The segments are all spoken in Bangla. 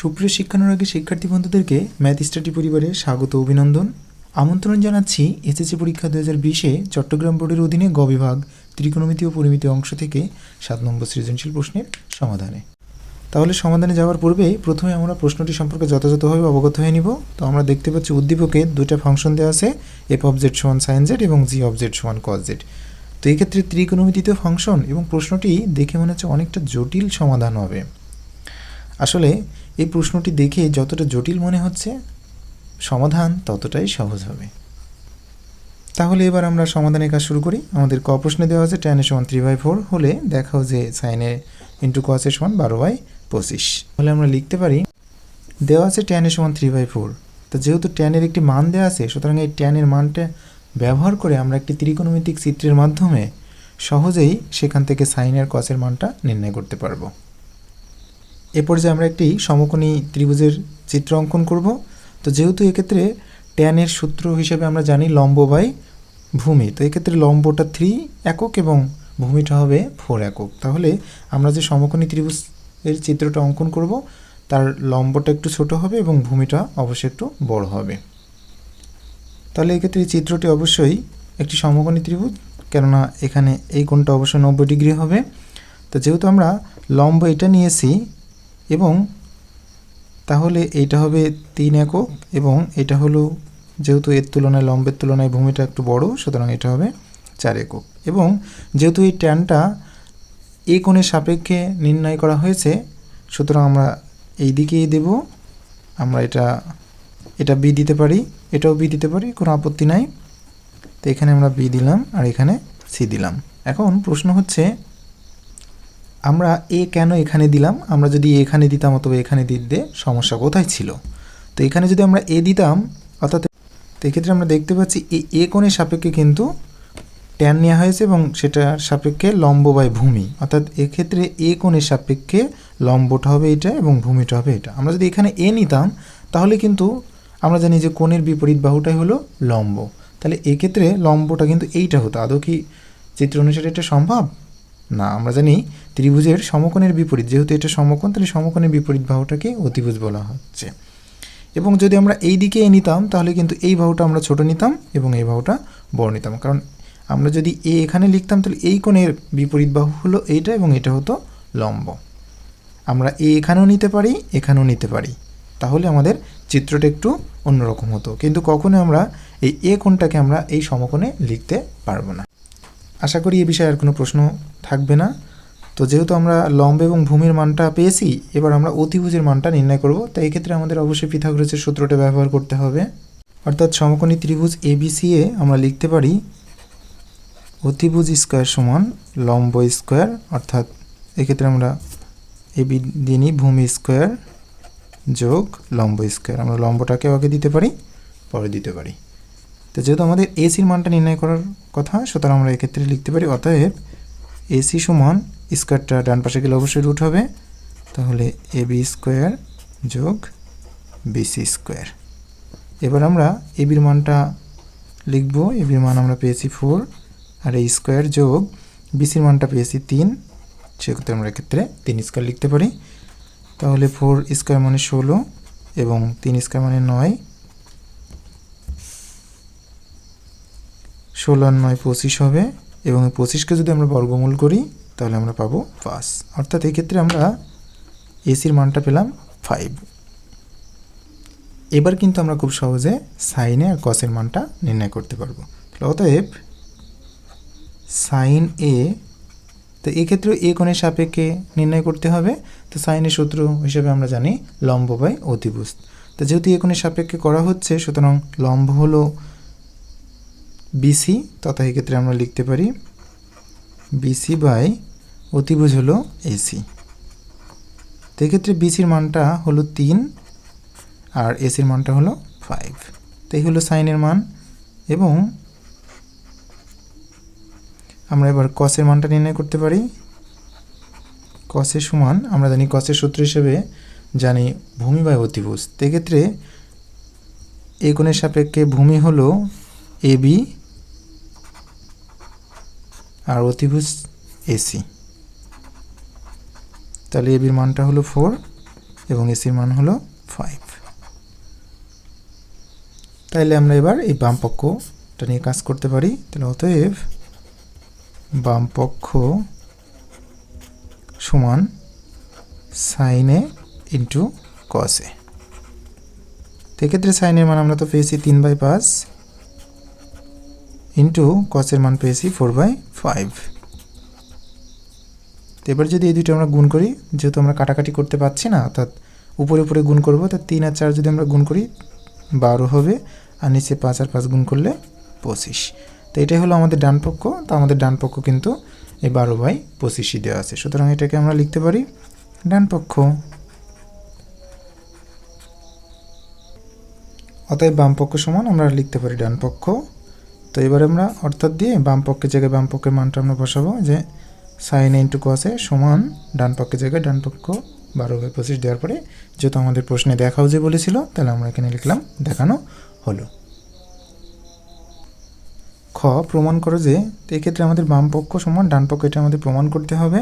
সুপ্রিয় শিক্ষানুরাগী শিক্ষার্থী বন্ধুদেরকে ম্যাথ স্টাডি পরিবারে স্বাগত অভিনন্দন। আমন্ত্রণ জানাচ্ছি এসএসসি পরীক্ষা দু হাজার বিশে চট্টগ্রাম বোর্ডের অধীনে গ বিভাগ ত্রিকোণমিতি ও পরিমিতি অংশ থেকে সাত নম্বর সৃজনশীল প্রশ্নের সমাধানে। তাহলে সমাধানে যাওয়ার পূর্বে প্রথমে আমরা প্রশ্নটি সম্পর্কে যথাযথভাবে অবগত হয়ে নিব। তো আমরা দেখতে পাচ্ছি উদ্দীপকে দুটা ফাংশন দেওয়া আছে এফ জেড সমান সাইন জেড এবং জি জেড সমান কস জেড তো এক্ষেত্রে ক্ষেত্রে ত্রিকোণমিতিতে ফাংশন এবং প্রশ্নটি দেখে মনে হচ্ছে অনেকটা জটিল সমাধান হবে। আসলে এই প্রশ্নটি দেখে যতটা জটিল মনে হচ্ছে, সমাধান ততটাই সহজ হবে। তাহলে এবার আমরা সমাধানের কাজ শুরু করি। আমাদের ক প্রশ্নে দেওয়া আছে টেন সমান থ্রি বাই ফোর হলে দেখাও যে সাইনে ইন্টু কসের সমান বারো বাই পঁচিশ। তাহলে আমরা লিখতে পারি, দেওয়া আছে টেন সমান থ্রি বাই ফোর তো যেহেতু টেনের একটি মান দেওয়া আছে, সুতরাং এই টেনের মানটা ব্যবহার করে আমরা একটি ত্রিকোণমিতিক চিত্রের মাধ্যমে সহজেই সেখান থেকে সাইনের কসের মানটা নির্ণয় করতে পারব। এ পর্যায়ে আমরা একটি সমকোণী ত্রিভুজের চিত্র অঙ্কন করব। তো যেহেতু এক্ষেত্রে ট্যানের সূত্র হিসেবে আমরা জানি লম্ব বাই ভূমি, তো এক্ষেত্রে লম্বটা থ্রি একক এবং ভূমিটা হবে ফোর একক। তাহলে আমরা যে সমকোণী ত্রিভুজ এর চিত্রটা অঙ্কন করব, তার লম্বটা একটু ছোট হবে এবং ভূমিটা অবশ্যই একটু বড় হবে। তাহলে এক্ষেত্রে চিত্রটি অবশ্যই একটি সমকোণী ত্রিভুজ, কেননা এখানে এই কোণটা অবশ্যই নব্বই ডিগ্রি হবে। তো যেহেতু আমরা লম্ব এটা নিয়েছি এবং তাহলে এইটা হবে তিন একক এবং এটা হলো যেহেতু এর তুলনায় লম্বের তুলনায় ভূমিটা একটু বড়, সুতরাং এটা হবে চার একক। এবং যেহেতু এই ট্যানটা এই কোণের সাপেক্ষে নির্ণয় করা হয়েছে, সুতরাং আমরা এই দিকেই দেব। আমরা এটা এটা বি দিতে পারি, এটাও বি দিতে পারি, কোনো আপত্তি নাই। তো এখানে আমরা বি দিলাম আর এখানে সি দিলাম। এখন প্রশ্ন হচ্ছে আমরা এ কেন এখানে দিলাম? আমরা যদি এখানে দিতাম অথবা এখানে দিতে, সমস্যা কোথায় ছিল? তো এখানে যদি আমরা এ দিতাম, অর্থাৎ এক্ষেত্রে আমরা দেখতে পাচ্ছি এই এ কোণের সাপেক্ষে কিন্তু ট্যান নেওয়া হয়েছে এবং সেটার সাপেক্ষে লম্ব বাই ভূমি। অর্থাৎ এক্ষেত্রে এ কোণের সাপেক্ষে লম্বটা হবে এটা এবং ভূমিটা হবে এটা। আমরা যদি এখানে এ নিতাম, তাহলে কিন্তু আমরা জানি যে কোণের বিপরীত বাহুটাই হলো লম্ব। তাহলে এক্ষেত্রে লম্বটা কিন্তু এইটা হতো। আদৌ কি চিত্র অনুসারে এটা সম্ভব? না, আমরা জানি ত্রিভুজের সমকোণের বিপরীত, যেহেতু এটা সমকোণ, তাহলে সমকোণের বিপরীত বাহুটাকে অতিভুজ বলা হচ্ছে। এবং যদি আমরা এই দিকে নিতাম, তাহলে কিন্তু এই বাহুটা আমরা ছোট নিতাম এবং এই বাহুটা বড় নিতাম। কারণ আমরা যদি এ এখানে লিখতাম, তাহলে এই কোণের বিপরীত বাহু হলো এইটা এবং এটা হতো লম্ব। আমরা এ এখানেও নিতে পারি, এখানেও নিতে পারি। তাহলে আমাদের চিত্রটা একটু অন্যরকম হতো। কিন্তু কখনো আমরা এই এ কোণটাকে আমরা এই সমকোণে লিখতে পারব না। আশা করি এ বিষয়ে আর কোনো প্রশ্ন থাকবে না। তো যেহেতু আমরা লম্ব এবং ভূমির মানটা পেয়েছি, এবার আমরা অতিভুজের মানটা নির্ণয় করব। তাই এক্ষেত্রে আমাদের অবশ্যই পিথাগোরাসের সূত্রটা ব্যবহার করতে হবে। অর্থাৎ সমকোণী ত্রিভুজ এবিসি এ আমরা লিখতে পারি অতিভুজ স্কোয়ার সমান লম্ব স্কোয়ার, অর্থাৎ এক্ষেত্রে আমরা এবি দিয়ে নিই ভূমি স্কোয়ার যোগ লম্ব স্কোয়ার। আমরা লম্বটাকেও আগে দিতে পারি, পরে দিতে পারি। তো যেহেতু আমাদের এসির মানটা নির্ণয় করার কথা, সুতরাং আমরা এক্ষেত্রে লিখতে পারি, অতএব এসি সমান স্কোয়ারটা ডান পাশে গেলে অবশ্যই রুট হবে। তাহলে এ বি স্কোয়ার যোগ বিসি স্কোয়ার এবার আমরা এবির মানটা লিখব। এবির মান আমরা পেয়েছি ফোর আর এই স্কোয়ার যোগ বিসির মানটা পেয়েছি তিন। সেক্ষেত্রে আমরা এক্ষেত্রে তিন স্কোয়ার লিখতে পারি। তাহলে ফোর স্কোয়ার মানে ষোলো এবং তিন স্কোয়ার মানে নয়। ষোলো আর নয় পঁচিশ হবে এবং পঁচিশকে যদি আমরা বর্গমূল করি তাহলে আমরা পাবো পাঁচ। অর্থাৎ এই ক্ষেত্রে আমরা এসির মানটা পেলাম ফাইভ এবার কিন্তু আমরা খুব সহজে সাইনে আর কসের মানটা নির্ণয় করতে পারব। তাহলে অতএব সাইন এ তো এক্ষেত্রে এ কোণের সাপেক্ষে নির্ণয় করতে হবে। তো সাইনের সূত্র হিসেবে আমরা জানি লম্ব বাই অতিভুজ। তো যেহেতু এ কোণের সাপেক্ষে করা হচ্ছে, সুতরাং লম্ব হলো বিসি তথা এক্ষেত্রে আমরা লিখতে পারি বিসি বাই অতিভুজ হলো এসি তো এক্ষেত্রে বিসির মানটা হলো তিন আর এসির মানটা হলো ফাইভ তো এই হলো সাইনের মান এবং আমরা এবার কসের মানটা নির্ণয় করতে পারি। কসের সমান আমরা জানি কসের সূত্র হিসেবে জানি ভূমি বাই অতিভুজ তো এক্ষেত্রে এই কোণের সাপেক্ষে ভূমি হলো এ বি আর অতিভুজ এসি। তাহলে এবির মানটা হলো ফোর এবং এসির মান হলো ফাইভ। তাইলে আমরা এবার এই বাম পক্ষটা নিয়ে কাজ করতে পারি। তাহলে অতএব বাম পক্ষ সমান সাইনে ইন্টু কসে এক্ষেত্রে সাইনের মান আমরা তো পেয়েছি তিন বাই পাঁচ। ইন্টু কসের মান পেয়েছি ফোর বাই ফাইভ তো এবার যদি এই দুটো আমরা গুণ করি, যেহেতু আমরা কাটাকাটি করতে পারছি না, অর্থাৎ উপরে উপরে গুণ করব, তা তিন আর চার যদি আমরা গুণ করি, বারো হবে, আর নিচে পাঁচ আর পাঁচ গুণ করলে পঁচিশ। তো এটাই হলো আমাদের ডান পক্ষ, তো আমাদের ডান পক্ষ কিন্তু এই বারো বাই পঁচিশই দেওয়া আছে। সুতরাং এটাকে আমরা লিখতে পারি ডান পক্ষ। অতএব বাম পক্ষ সমান আমরা লিখতে পারি ডান পক্ষ। তো এবার আমরা অর্থাৎ দিয়ে বাম পক্ষের জায়গায় বাম পক্ষের মানটা আমরা বসাবো, যে সাইন ইন্টু কসে সমান ডান পক্ষের জায়গায় ডান পক্ষ বারো বাই পঁচিশ দেওয়ার পরে যেহেতু আমাদের প্রশ্নে দেখাও যে বলেছিল, তাহলে আমরা এখানে লিখলাম দেখানো হলো। খ, প্রমাণ করো যে এক্ষেত্রে আমাদের বাম পক্ষ সমান ডান পক্ষ, এটা আমাদের প্রমাণ করতে হবে।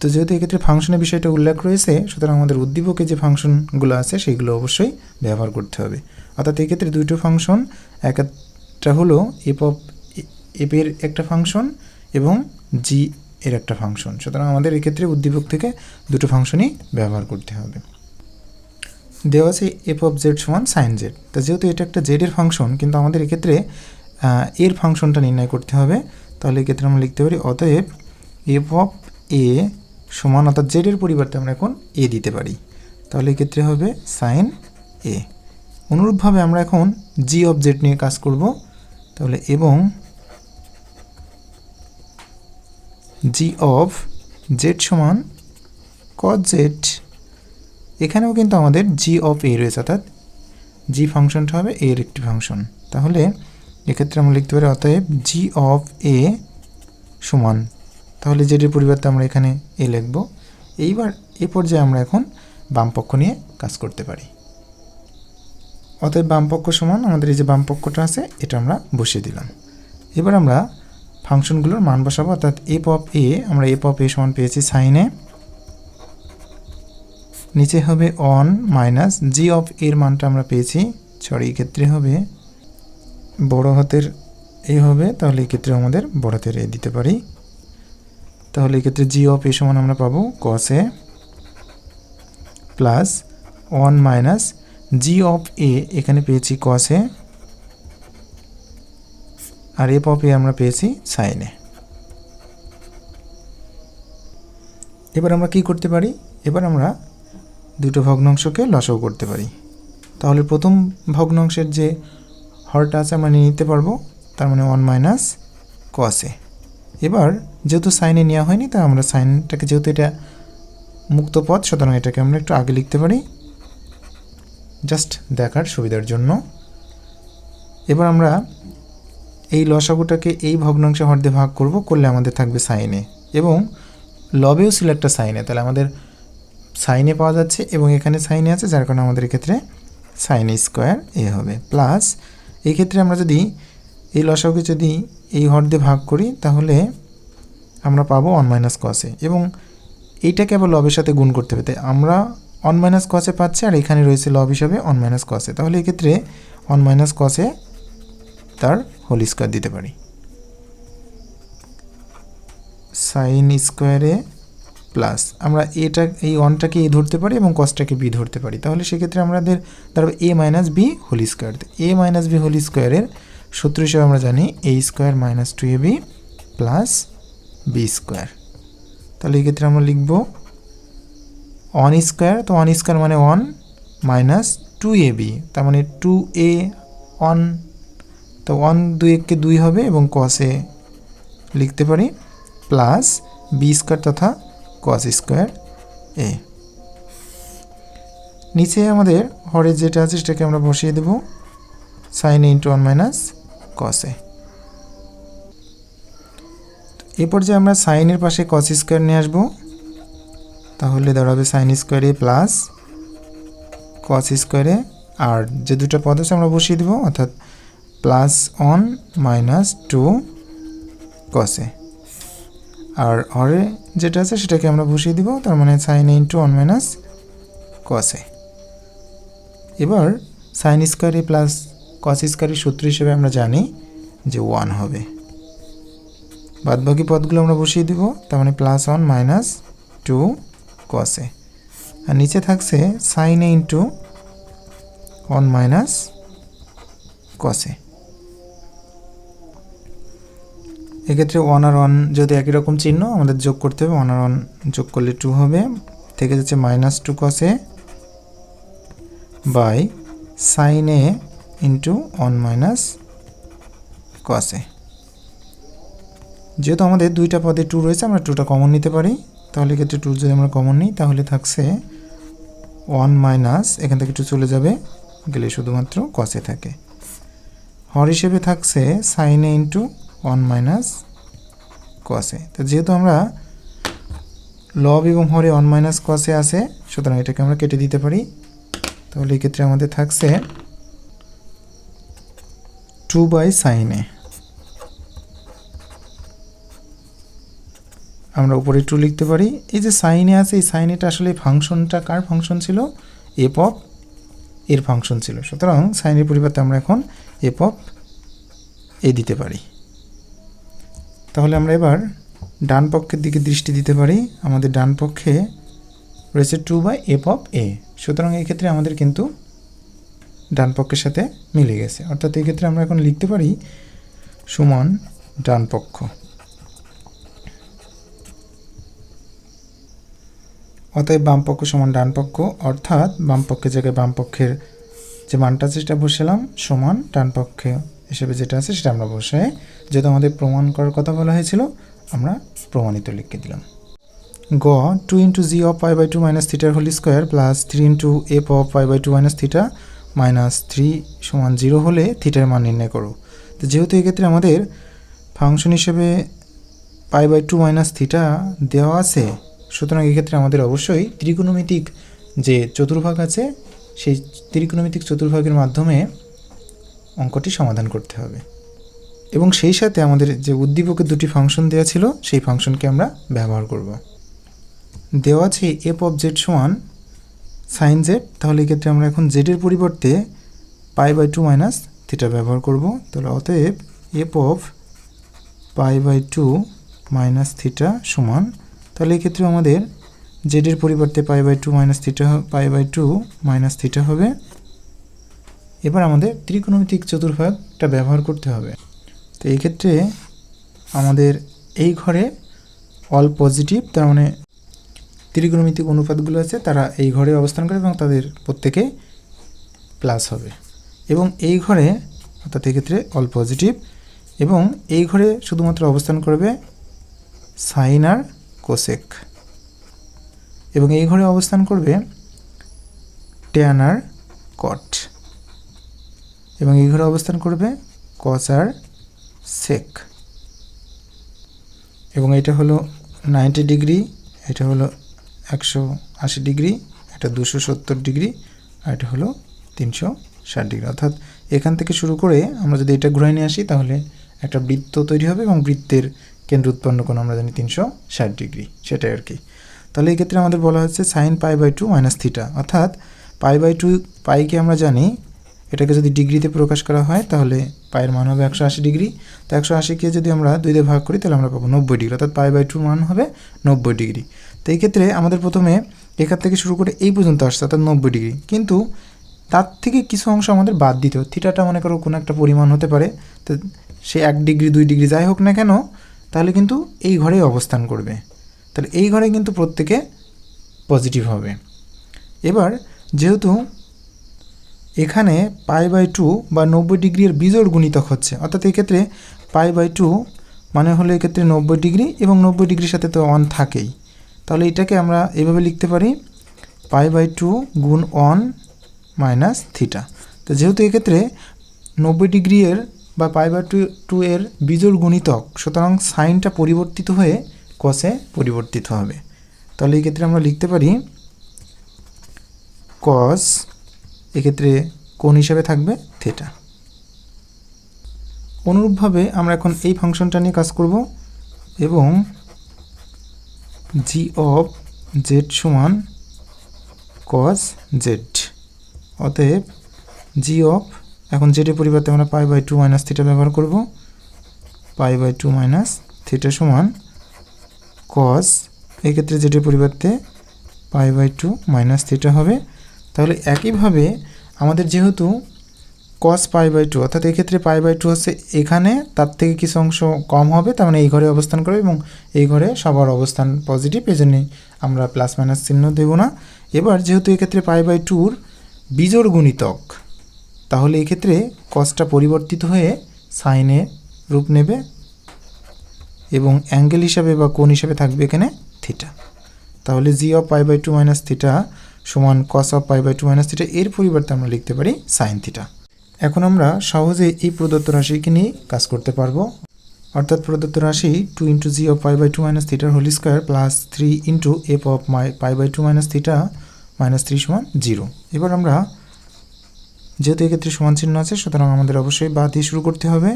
তো যেহেতু এক্ষেত্রে ফাংশনের বিষয়টা উল্লেখ রয়েছে, সুতরাং আমাদের উদ্দীপকে যে ফাংশনগুলো আছে, সেগুলো অবশ্যই ব্যবহার করতে হবে। অর্থাৎ এক্ষেত্রে দুটো ফাংশন একটা হলো এপ অফ এপের একটা ফাংশন এবং জি এর একটা ফাংশন সুতরাং আমাদের এক্ষেত্রে উদ্দীপক থেকে দুটো ফাংশনই ব্যবহার করতে হবে। দেওয়া আছে এফ অফ জেড সমান সাইন জেড তা যেহেতু এটা একটা জেডের ফাংশন কিন্তু আমাদের এক্ষেত্রে এর ফাংশনটা নির্ণয় করতে হবে। তাহলে এক্ষেত্রে আমরা লিখতে পারি, অতএব এফ অফ এ সমান অর্থাৎ জেডের পরিবর্তে আমরা এখন এ দিতে পারি। তাহলে এক্ষেত্রে হবে সাইন এ অনুরূপভাবে আমরা এখন জি অফ জেড নিয়ে কাজ করব। তাহলে এবং জি অফ জেড সমান কজ জেড এখানেও কিন্তু আমাদের জি অফ এ রয়েছে, অর্থাৎ জি ফাংশনটা হবে এর একটি ফাংশন তাহলে এক্ষেত্রে আমরা লিখতে পারি, অতএব জি অফ এ সমান, তাহলে জেডের পরিবর্তে আমরা এখানে এ লিখব। এইবার এ পর্যায়ে আমরা এখন বাম পক্ষ নিয়ে কাজ করতে পারি। অতএব বাম পক্ষ সমান, আমাদের এই যে বাম পক্ষটা আছে, এটা আমরা বসিয়ে দিলাম। এবার আমরা ফাংশনগুলোর মান বসাবো, অর্থাৎ এফ অফ এ আমরা এফ অফ এ সমান পেয়েছি সাইনে নিচে হবে অন মাইনাস জি অফ এর মানটা আমরা পেয়েছি সরি ক্ষেত্রে হবে বড় হাতের এ হবে, তাহলে ক্ষেত্রে আমাদের বড় হাতের এ দিতে পারি। তাহলে এক্ষেত্রে জি অফ এ সমান আমরা পাবো cos A plus one minus G of A এখানে পেয়েছি কসে আর এফ অফ এ আমরা পেয়েছি সাইনে এবার আমরা কি করতে পারি? এবার আমরা দুটো ভগ্নাংশকে লসাও করতে পারি। তাহলে প্রথম ভগ্নাংশের যে হরটা আছে আমরা নিয়ে নিতে পারব, তার মানে ওয়ান মাইনাস কসে এবার যেহেতু সাইনে নেওয়া হয়নি তাই আমরা সাইনটাকে যেহেতু এটা মুক্ত পথ, সুতরাং এটাকে আমরা একটু আগে লিখতে পারি। জাস্ট দেখার সুবিধার জন্য। এবার আমরা এই লসাগুটাকে এই ভগ্নাংশে হর দিয়ে ভাগ করব, করলে আমাদের থাকবে সাইনে। এবং লবেও ছিল একটা সাইনে, তাহলে আমাদের সাইনে পাওয়া যাচ্ছে এবং এখানে সাইনে আছে, যার কারণে আমাদের এক্ষেত্রে সাইন স্কোয়ার এ হবে। প্লাস এই ক্ষেত্রে আমরা যদি এই লসাগুকে যদি এই হর দিয়ে ভাগ করি, তাহলে আমরা পাবো ওয়ান মাইনাস কসে এবং এইটাকে আবার লবের সাথে গুণ করতে হবে। তাই আমরা ওয়ান মাইনাস কসে পাচ্ছে আর এখানে রয়েছে লব হিসাবে অন মাইনাস কসে তাহলে এক্ষেত্রে অন মাইনাস কসে তার হোল স্কোয়ার দিতে পারি। সাইন স্কোয়ারে প্লাস আমরা এটা, এই ওয়ানটাকে এ ধরতে পারি এবং কসটাকে বি ধরতে পারি। তাহলে সেক্ষেত্রে আমাদের দাঁড়াবে A minus B whole square A minus B whole স্কোয়ারের সূত্র হিসেবে আমরা জানি A square minus two A B plus B square তাহলে এক্ষেত্রে আমরা লিখব ওয়ান স্কোয়ার তো ওয়ান স্কোয়ার মানে one minus two A B তার মানে টু এ ওয়ান তো ওয়ান দুই এককে দুই হবে এবং কসে লিখতে পারি প্লাস বি স্কোয়ার তথা কস স্কোয়ার এ নিচে আমাদের হরে যেটা আছে সেটাকে আমরা বসিয়ে দেব sine into one minus cos A এরপর যে আমরা সাইনের পাশে কস স্কোয়ার নিয়ে আসব তাহলে দাঁড়াবে সাইন স্কোয়ারে প্লাস কস স্কোয়ারে আর যে দুটো পদ আছে আমরা বসিয়ে দেবো, অর্থাৎ প্লাস ওয়ান মাইনাস টু কসে আর হরে যেটা আছে সেটাকে আমরা বসিয়ে দিব, তার মানে সাইন ইন্টু ওয়ান মাইনাস কসে এবার সাইন স্কোয়ারে প্লাস কস স্কোয়ারের সূত্র হিসেবে আমরা জানি যে ওয়ান হবে। বাদবাকি পদগুলো আমরা বসিয়ে দিব, তার মানে plus one minus two cos A আর নিচে থাকছে sine A into one minus cos A এক্ষেত্রে ওয়ান আর ওয়ান যদি একই রকম চিহ্ন, আমাদের যোগ করতে হবে ওয়ান আর ওয়ান যোগ করলে টু হবে। থেকে যাচ্ছে minus two cos A by sine A into one minus cos A যেহেতু আমাদের দুইটা পদে টু রয়েছে, আমরা টুটা কমন নিতে পারি। তাহলে এক্ষেত্রে টু যদি আমরা কমন নিই, তাহলে থাকছে ওয়ান মাইনাস এখান থেকে টু চলে যাবে, গেলে শুধুমাত্র কসে থাকে। হর হিসেবে থাকছে সাইন ইন্টু ওয়ান মাইনাস কসে তো যেহেতু আমরা লব এবং হরে ওয়ান মাইনাস কসে আছে, সুতরাং এটাকে আমরা কেটে দিতে পারি। তাহলে এক্ষেত্রে আমাদের থাকছে টু বাই সাইনে আমরা উপরে টু লিখতে পারি। এই যে সাইনে আছে, এই সাইনেটা আসলে ফাংশনটা কার ফাংশন ছিল? এপ অফ এর ফাংশন ছিল। সুতরাং সাইনের পরিবর্তে আমরা এখন এপ অফ এ দিতে পারি। তাহলে আমরা এবার ডান পক্ষের দিকে দৃষ্টি দিতে পারি। আমাদের ডান পক্ষে রয়েছে two by F of A সুতরাং এই ক্ষেত্রে আমাদের কিন্তু ডান পক্ষের সাথে মিলে গেছে। অর্থাৎ এই ক্ষেত্রে আমরা এখন লিখতে পারি সমান ডান পক্ষ। অতএব বাম পক্ষ সমান ডান পক্ষ অর্থাৎ বাম পক্ষের জায়গায় বাম পক্ষের যে মানটা আছে সেটা বসালাম, সমান ডান পক্ষে হিসেবে যেটা আছে সেটা আমরা বসাই। যেহেতু আমাদের প্রমাণ করার কথা বলা হয়েছিল, আমরা প্রমাণিত লিখে দিলাম। গ, two into G of pi by two minus থিটার whole square plus three into F of pi by two minus theta minus three সমান জিরো হলে থিটার মান নির্ণয় করো। তো যেহেতু এক্ষেত্রে আমাদের ফাংশন হিসেবে pi by two minus theta দেওয়া আছে সুতরাং এক্ষেত্রে আমাদের অবশ্যই ত্রিকোণমিতিক যে চতুর্ভাগ আছে, সেই ত্রিকোণমিতিক চতুর্ভাগের মাধ্যমে অঙ্কটি সমাধান করতে হবে। এবং সেই সাথে আমাদের যে উদ্দীপকের দুটি ফাংশন দেওয়া ছিল, সেই ফাংশনকে আমরা ব্যবহার করব। দেওয়া আছে এফ অফ জেড সমান সাইন জেড, তাহলে এক্ষেত্রে আমরা এখন জেডের পরিবর্তে pi by two minus theta ব্যবহার করব। তাহলে অতএব F of pi by two minus theta সমান তাহলে এক্ষেত্রে আমাদের জেডের পরিবর্তে pi by two minus theta pi by two minus theta হবে। এবার আমাদের ত্রিকোণমিতিক চতুর্ভাগটা ব্যবহার করতে হবে। তো এই ক্ষেত্রে আমাদের এই ঘরে অল পজিটিভ তার মানে ত্রিকোণমিতিক অনুপাতগুলো আছে, তারা এই ঘরে অবস্থান করে এবং তাদের প্রত্যেকে প্লাস হবে। এবং এই ঘরে অর্থাৎ এক্ষেত্রে অল পজিটিভ এবং এই ঘরে শুধুমাত্র অবস্থান করবে সাইন আর কোসেক। এবং এই ঘরে অবস্থান করবে ট্যান আর কট। এবং এই ঘরে অবস্থান করবে কস আর সেক। এবং এটা হলো নাইনটি ডিগ্রি, এটা হলো একশো আশি ডিগ্রি, এটা দুশো সত্তর ডিগ্রি, আর এটা হলো তিনশো ষাট ডিগ্রি। অর্থাৎ এখান থেকে শুরু করে আমরা যদি এটা ঘুরে নিয়ে আসি, তাহলে একটা বৃত্ত তৈরি হবে এবং বৃত্তের কেন্দ্র উৎপন্ন কোণ আমরা জানি তিনশো ষাট ডিগ্রি, সেটাই আর কি। তাহলে এই ক্ষেত্রে আমাদের বলা হচ্ছে sine pi by two minus theta অর্থাৎ পাই বাই টু পাইকে আমরা জানি, এটাকে যদি ডিগ্রিতে প্রকাশ করা হয়, তাহলে পায়ের মান হবে একশো আশি ডিগ্রি। তো একশো আশিকে যদি আমরা দুই দিয়ে ভাগ করি, তাহলে আমরা পাবো নব্বই ডিগ্রি, অর্থাৎ পাই বাই টুর মান হবে নব্বই ডিগ্রি। তো এই ক্ষেত্রে আমাদের প্রথমে এখান থেকে শুরু করে এই পর্যন্ত আসছে, অর্থাৎ নব্বই ডিগ্রি। কিন্তু তার থেকে কিছু অংশ আমাদের বাদ দিতে থিটাটা মনে করো কোনো একটা পরিমাণ হতে পারে, তো সে এক ডিগ্রি, দুই ডিগ্রি যাই হোক না কেন তাহলে কিন্তু এই ঘরেই অবস্থান করবে। তাহলে এই ঘরে কিন্তু প্রত্যেকে পজিটিভ হবে। এবার যেহেতু এখানে পাই বাই টু বা নব্বই ডিগ্রির বিজোড় গুণিতক হচ্ছে, অর্থাৎ এক্ষেত্রে পাই বাই টু মানে হলো এক্ষেত্রে নব্বই ডিগ্রি এবং নব্বই ডিগ্রির সাথে তো ওয়ান থাকেই। তাহলে এটাকে আমরা এভাবে লিখতে পারি, পাই বাই টু গুণ ওয়ান মাইনাস থিটা তো যেহেতু এক্ষেত্রে নব্বই ডিগ্রি এর বা পাই বাই টু টু এর বিজোড় গুণিতক। সুতরাং সাইনটা পরিবর্তিত হয়ে কসে পরিবর্তিত হবে। তাহলে এই ক্ষেত্রে আমরা লিখতে পারি কস এক্ষেত্রে কোন হিসাবে থাকবে থেটা অনুরূপভাবে আমরা এখন এই ফাংশনটা নিয়ে কাজ করব এবং জি অফ জেড সমান কস জেড অতএব জি অফ এখন জেডের পরিবর্তে আমরা pi by two minus theta ব্যবহার করব। Pi by two minus theta সমান কজ এক্ষেত্রে জেডের পরিবর্তে pi by two minus theta হবে। তাহলে একইভাবে আমাদের যেহেতু কস পাই বাই টু, অর্থাৎ এক্ষেত্রে পাই বাই টু হচ্ছে এখানে, তার থেকে কিছু অংশ কম হবে, তার মানে এই ঘরে অবস্থান করবে এবং এই ঘরে সবার অবস্থান পজিটিভ এই আমরা প্লাস মাইনাস চিহ্ন দেব না। এবার যেহেতু এক্ষেত্রে পাই বাই টুর বিজোড় গুণিতক তাহলে এক্ষেত্রে কসটা পরিবর্তিত হয়ে সাইনে রূপ নেবে এবং অ্যাঙ্গেল হিসাবে বা কোণ হিসাবে থাকবে এখানে থিটা তাহলে G of pi by two minus theta সমান cos of pi by two minus theta এর পরিবর্তে আমরা লিখতে পারি সাইন থিটা এখন আমরা সহজে এই প্রদত্ত রাশিকে নিয়ে কাজ করতে পারব। অর্থাৎ প্রদত্ত রাশি two into G of pi by two minus থিটার whole square plus three into F of my pi by two minus theta minus three সমান জিরো এবার আমরা যেহেতু এক্ষেত্রে সমান চিহ্ন আছে, সুতরাং আমাদের অবশ্যই বাদ দিয়ে শুরু করতে হবে।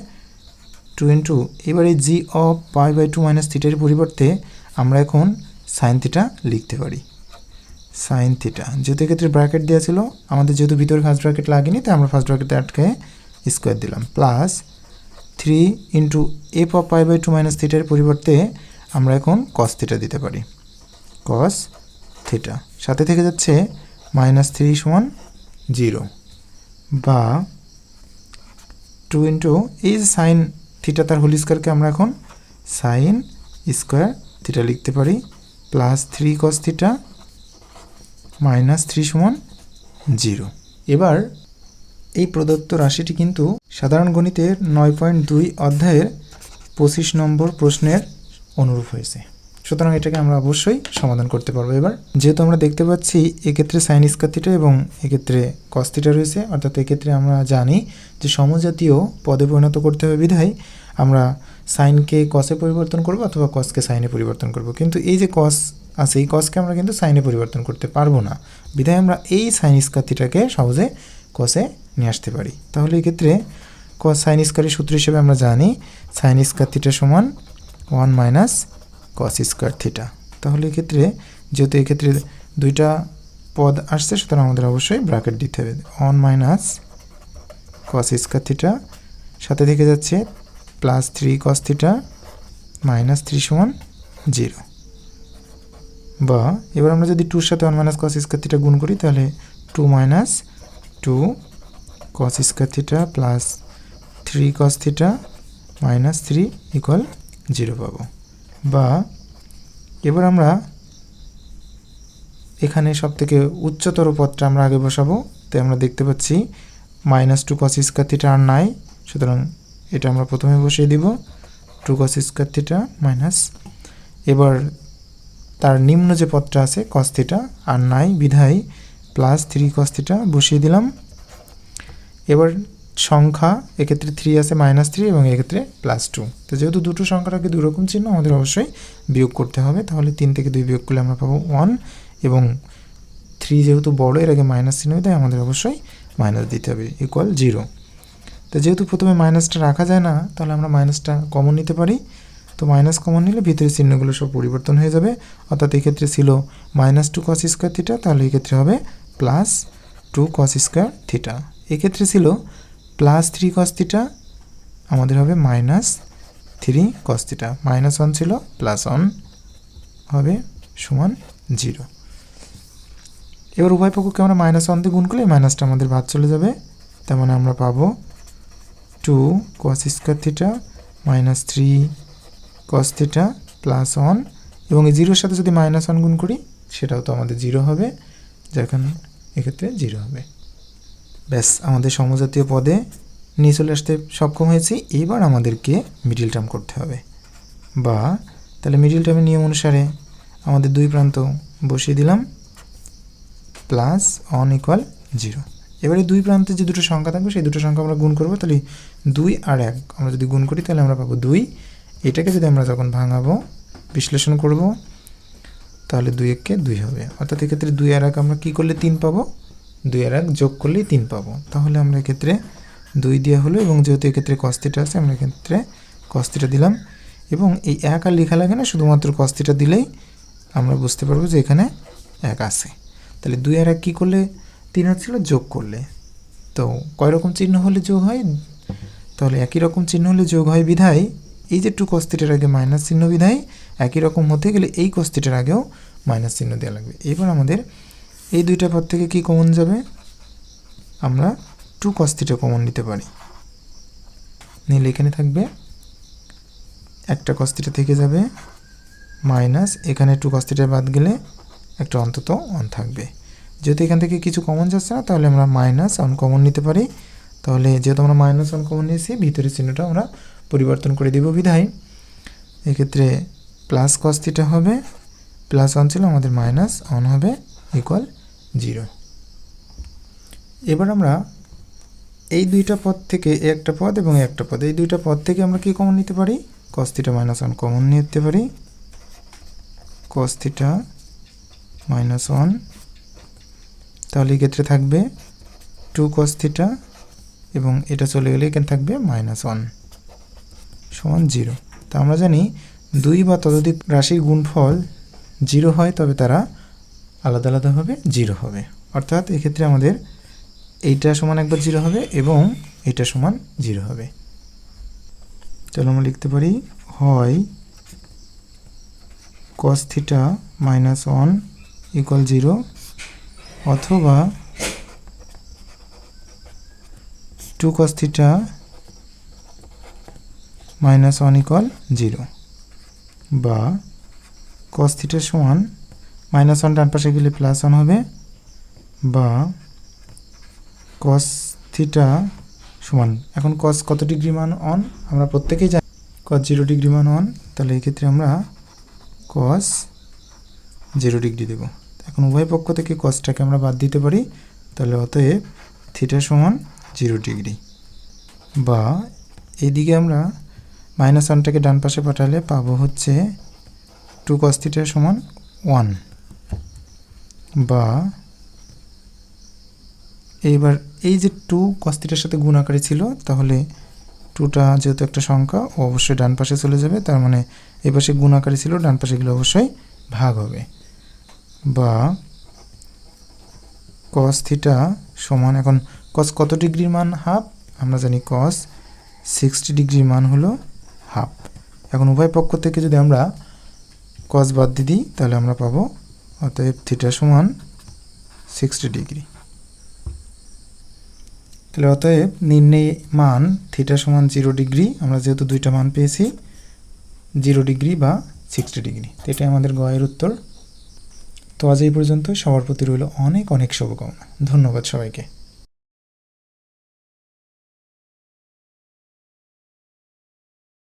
টু ইন্টু, এবার G of pi by two minus থিটার পরিবর্তে আমরা এখন সাইন থিটা লিখতে পারি। সাইন থিটা, যেহেতু এক্ষেত্রে ব্র্যাকেট দেওয়া ছিল, আমাদের যেহেতু ভিতরে ফার্স্ট ব্র্যাকেট লাগেনি, তাই আমরা ফার্স্ট ব্র্যাকেটে আটকে স্কোয়ার দিলাম। Plus three into F of pi by two minus থিটার পরিবর্তে আমরা এখন কস থিটা দিতে পারি। কস থিটা, সাথে থেকে যাচ্ছে মাইনাস থ্রি সমান জিরো। বা টু ইন্টু এই যে সাইন থিটা তার হোল স্কোয়ারকে আমরা এখন সাইন স্কোয়ার থিটা লিখতে পারি plus three cos theta minus three সমান জিরো এবার এই প্রদত্ত রাশিটি কিন্তু সাধারণ গণিতের নয় পয়েন্ট দুই অধ্যায়ের পঁচিশ নম্বর প্রশ্নের অনুরূপ হয়েছে। সুতরাং এটাকে আমরা অবশ্যই সমাধান করতে পারব এবার। যেহেতু আমরা দেখতে পাচ্ছি এক্ষেত্রে সাইন স্কার এবং এক্ষেত্রে কস্তিটা রয়েছে, অর্থাৎ এক্ষেত্রে আমরা জানি যে সমজাতীয় পদে পরিণত করতে হবে বিধায় আমরা সাইনকে কসে পরিবর্তন করব অথবা কসকে সাইনে পরিবর্তন করব। কিন্তু এই যে কস আছে, এই কসকে আমরা কিন্তু সাইনে পরিবর্তন করতে পারব না। বিধায় আমরা এই সাইন স্কাতিটাকে সহজে কসে নিয়ে আসতে পারি। তাহলে এক্ষেত্রে কস সাইন স্কারের সূত্র হিসেবে আমরা জানি সাইন স্কার থিটা সমান one minus cos square theta তাহলে এক্ষেত্রে, যেহেতু এক্ষেত্রে দুইটা পদ আসছে, সুতরাং আমাদের অবশ্যই ব্র্যাকেট দিতে হবে। One minus cos square theta সাথে থেকে যাচ্ছে plus three cos theta minus three সমান জিরো বা এবার আমরা যদি টুর সাথে one minus cos square theta গুণ করি, তাহলে two minus two cos square theta plus three cos theta minus three equal zero পাবো। বা এবার আমরা এখানে সব থেকে উচ্চতর পদটা আমরা আগে বসাবো। তাই আমরা দেখতে পাচ্ছি minus two cos square theta আর নাই। সুতরাং এটা আমরা প্রথমে বসিয়ে দিব। Two cos square theta minus এবার তার নিম্ন যে পদটা আছে কস থিটা আর নাই, বিধায় প্লাস থ্রি কস থিটা বসিয়ে দিলাম। এবার সংখ্যা, এক্ষেত্রে থ্রি আছে মাইনাস থ্রি এবং এক্ষেত্রে প্লাস টু তো যেহেতু দুটো সংখ্যাটাকে দুরকম চিহ্ন, আমাদের অবশ্যই বিয়োগ করতে হবে। তাহলে তিন থেকে দুই বিয়োগ করলে আমরা পাবো ওয়ান এবং থ্রি যেহেতু বড়, এর আগে মাইনাস চিহ্ন তাই আমাদের অবশ্যই মাইনাস দিতে হবে ইকুয়াল জিরো তো যেহেতু প্রথমে মাইনাসটা রাখা যায় না, তাহলে আমরা মাইনাসটা কমন নিতে পারি। তো মাইনাস কমন নিলে ভিতরের চিহ্নগুলো সব পরিবর্তন হয়ে যাবে। অর্থাৎ এক্ষেত্রে ছিল minus two cos square theta তাহলে এক্ষেত্রে হবে plus two cos square theta এক্ষেত্রে ছিল প্লাস থ্রি কস থিটা আমাদের হবে minus three cos theta minus one ছিল প্লাস ওয়ান হবে সমান জিরো এবার উভয় পক্ষকে আমরা মাইনাস ওয়ান দিয়ে গুণ করলে মাইনাসটা আমাদের বাদ চলে যাবে। তার মানে আমরা পাবো two cos square theta minus three cos theta plus one এবং এই জিরোর সাথে যদি মাইনাস ওয়ান গুণ করি, সেটাও তো আমাদের জিরো হবে যেখানে এক্ষেত্রে জিরো হবে। ব্যাস, আমাদের সমজাতীয় পদে নিয়ে চলে আসতে সক্ষম হয়েছি। এবার আমাদেরকে মিডিল টার্ম করতে হবে। বা, তাহলে মিডিল টার্মের নিয়ম অনুসারে আমাদের দুই প্রান্ত বসিয়ে দিলাম। প্লাস অন ইকুয়াল জিরো এবারে দুই প্রান্তে যে দুটো সংখ্যা থাকবে, সেই দুটো সংখ্যা আমরা গুণ করব। তাহলে দুই আর এক, আমরা যদি গুণ করি, তাহলে আমরা পাবো দুই। এটাকে যদি আমরা যখন ভাঙাবো, বিশ্লেষণ করব, তাহলে দুই এককে দুই হবে। অর্থাৎ এক্ষেত্রে দুই আর এক আমরা কী করলে তিন পাবো? দুই আর এক যোগ করলেই তিন পাবো। তাহলে আমরা এক্ষেত্রে দুই দেওয়া হলো এবং যেহেতু এক্ষেত্রে কস্তিটা আছে, আমরা এক্ষেত্রে কস্তিটা দিলাম। এবং এই এক আর লেখা লাগে না, শুধুমাত্র কস্তিটা দিলেই আমরা বুঝতে পারব যে এখানে এক আছে। তাহলে দুই আর এক কী করলে? তিন হচ্ছিল যোগ করলে। তো কয় রকম চিহ্ন হলে যোগ হয়? তাহলে একই রকম চিহ্ন হলে যোগ হয় বিধায় এই যে টু কস্তিটার আগে মাইনাস চিহ্ন বিধায় একই রকম হতে গেলে এই কস্তিটার আগেও মাইনাস চিহ্ন দেওয়া লাগবে। এবার আমাদের এই দুইটা পদ থেকে কি কমন যাবে? আমরা টু কস্তিটা কমন নিতে পারি। নিলে এখানে থাকবে, একটা কস্তিটা থেকে যাবে মাইনাস এখানে টু কস্তিটা বাদ গেলে একটা অন্তত অন থাকবে। যেহেতু এখান থেকে কিছু কমন যাচ্ছে না, তাহলে আমরা মাইনাস অন কমন নিতে পারি। তাহলে যেহেতু আমরা মাইনাস অন কমন নিয়েছি, ভিতরের চিহ্নটা আমরা পরিবর্তন করে দেব বিধায়। এক্ষেত্রে প্লাস কস্তিটা হবে প্লাস অন ছিল, আমাদের মাইনাস অন হবে ইকুয়াল জিরো। এবার আমরা এই দুইটা পদ থেকে একটা পদ এবং একটা পদ। এই দুইটা পদ থেকে আমরা কি কমন নিতে পারি? কস্তিটা মাইনাস ওয়ান কমন নিতে পারি। কস্তিটা মাইনাস ওয়ান তাহলে ক্ষেত্রে থাকবে টু কস্তিটা এবং এটা চলে গেলে এখানে থাকবে মাইনাস ওয়ান সমান জিরো তা আমরা জানি দুই বা ততোধিক রাশির গুণফল জিরো হয়, তবে তারা আলাদা আলাদাভাবে জিরো হবে। অর্থাৎ এক্ষেত্রে আমাদের এইটা সমান একবার জিরো হবে এবং এটা সমান জিরো হবে। চলো আমরা লিখতে পারি, হয় cos theta minus one equal zero অথবা two cos theta minus one equal zero বা কস থিটা সমান মাইনাস ওয়ান ডান পাশে গেলে প্লাস ওয়ান হবে বা কস থিটা সমান। এখন কস কত ডিগ্রি মান অন আমরা প্রত্যেকেই জানি কস জিরো ডিগ্রি মান অন তাহলে এই ক্ষেত্রে আমরা কস জিরো ডিগ্রি দেব। এখন উভয় পক্ষ থেকে কসটাকে আমরা বাদ দিতে পারি, তাহলে অতএব থিটা সমান জিরো ডিগ্রি। বা এইদিকে আমরা মাইনাস ওয়ানটাকে ডান পাশে পাঠালে পাবো হচ্ছে টু কস থিটা সমান ওয়ান বা এইবার এই যে টু কস্তিটার সাথে গুণ আকারে ছিল, তাহলে টুটা যেহেতু একটা সংখ্যা, ও অবশ্যই ডান পাশে চলে যাবে, তার মানে এই পাশে গুণ আকারে ছিল, ডান পাশে গেলে অবশ্যই ভাগ হবে। বা কস থিটা সমান, এখন কস কত ডিগ্রির মান? হাফ আমরা জানি কস সিক্সটি ডিগ্রির মান হলো হাফ এখন উভয় পক্ষ থেকে যদি আমরা কস বাদ দিয়ে দিই, তাহলে আমরা পাবো অতএব থিটা সমান সিক্সটি ডিগ্রি তাহলে অতএব নির্ণয় মান থিটা সমান জিরো ডিগ্রি আমরা যেহেতু দুইটা মান পেয়েছি জিরো ডিগ্রি বা সিক্সটি ডিগ্রি এটাই আমাদের গয়ের উত্তর। তো আজ এই পর্যন্ত সবার প্রতি রইল অনেক অনেক শুভকামনা। ধন্যবাদ সবাইকে।